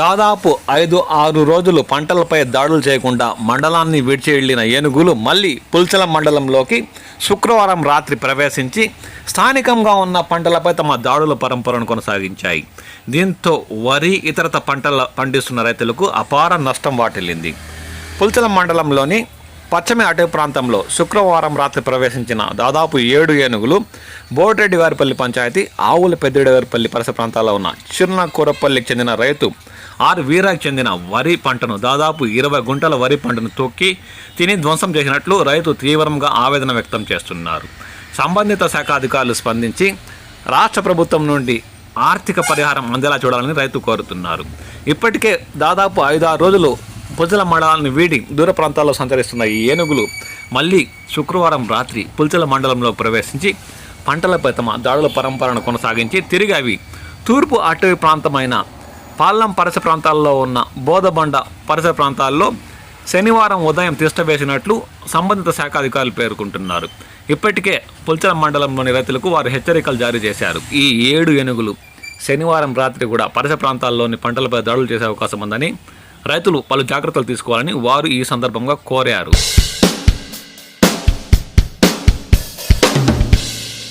దాదాపు ఐదు ఆరు రోజులు పంటలపై దాడులు చేయకుండా మండలాన్ని విడిచి వెళ్ళిన ఏనుగులు మళ్ళీ పుల్చల మండలంలోకి శుక్రవారం రాత్రి ప్రవేశించి స్థానికంగా ఉన్న పంటలపై తమ దాడుల పరంపరను కొనసాగించాయి. దీంతో వరి ఇతరత పంటల పండిస్తున్న రైతులకు అపార నష్టం వాటిల్లింది. పుల్చల మండలంలోని పశ్చిమ అటవీ ప్రాంతంలో శుక్రవారం రాత్రి ప్రవేశించిన దాదాపు ఏడు ఏనుగులు బోటిరెడ్డివారిపల్లి పంచాయతీ ఆవుల పెద్దిరెడ్డి పరిసర ప్రాంతాల్లో ఉన్న చిన్న కూరపల్లికి చెందిన రైతు ఆర్ వీరాకి చెందిన వరి పంటను దాదాపు ఇరవై గుంటల వరి పంటను తొక్కి తిని ధ్వంసం చేసినట్లు రైతు తీవ్రంగా ఆవేదన వ్యక్తం చేస్తున్నారు. సంబంధిత శాఖ అధికారులు స్పందించి రాష్ట్ర ప్రభుత్వం నుండి ఆర్థిక పరిహారం అందేలా చూడాలని రైతు కోరుతున్నారు. ఇప్పటికే దాదాపు ఐదారు రోజులు పుల్చల మండలాన్ని వీడి దూర ప్రాంతాల్లో సంచరిస్తున్న ఈ ఏనుగులు మళ్ళీ శుక్రవారం రాత్రి పుల్చల మండలంలో ప్రవేశించి పంటలపై తమ దాడుల పరంపరను కొనసాగించి తిరిగి అవి తూర్పు అటవీ ప్రాంతమైన పాల్లం పరస ప్రాంతాల్లో ఉన్న బోధబండ పరిసర ప్రాంతాల్లో శనివారం ఉదయం తిష్టవేసినట్లు సంబంధిత శాఖ అధికారులు పేర్కొంటున్నారు. ఇప్పటికే పుల్చల మండలంలోని రైతులకు వారు హెచ్చరికలు జారీ చేశారు. ఈ ఏడు ఏనుగులు శనివారం రాత్రి కూడా పరస ప్రాంతాల్లోని పంటలపై దాడులు చేసే అవకాశం ఉందని రైతులు పలు జాగ్రత్తలు తీసుకోవాలని వారు ఈ సందర్భంగా కోరారు.